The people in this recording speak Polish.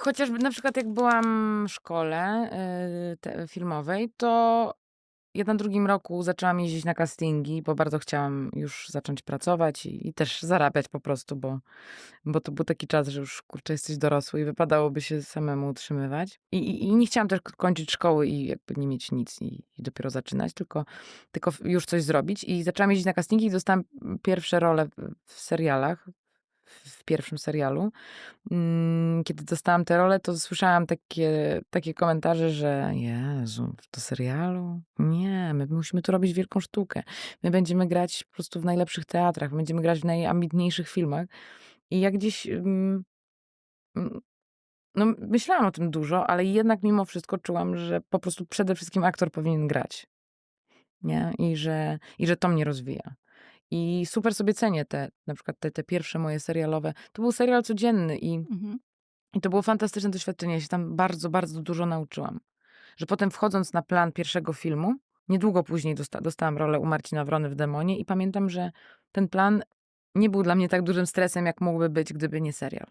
chociażby na przykład jak byłam w szkole, yy, te filmowej, to ja na drugim roku zaczęłam jeździć na castingi, bo bardzo chciałam już zacząć pracować i i też zarabiać po prostu, bo bo to był taki czas, że już kurczę jesteś dorosły i wypadałoby się samemu utrzymywać. I i i nie chciałam też kończyć szkoły i jakby nie mieć nic i i dopiero zaczynać, tylko tylko już coś zrobić i zaczęłam jeździć na castingi i dostałam, pierwsze role w w serialach, w pierwszym serialu. Mmh, kiedy dostałam te role, to słyszałam takie takie komentarze, że: „Jezu, do serialu? Nie, my musimy tu robić wielką sztukę. My będziemy grać po prostu w najlepszych teatrach, będziemy grać w najambitniejszych filmach”. I ja gdzieś, mm, mm, no myślałam o tym dużo, ale jednak mimo wszystko czułam, że po prostu przede wszystkim aktor powinien grać. Nie? I że i że to mnie rozwija. I super sobie cenię te na przykład te te pierwsze moje serialowe to był serial codzienny i Mhm. i to było fantastyczne doświadczenie. Ja się tam bardzo, bardzo dużo nauczyłam. Że potem wchodząc na plan pierwszego filmu, niedługo później dosta dostałam rolę u Marcina Wrony w „Demonie” i pamiętam, że ten plan nie był dla mnie tak dużym stresem, jak mógłby być, gdyby nie serial.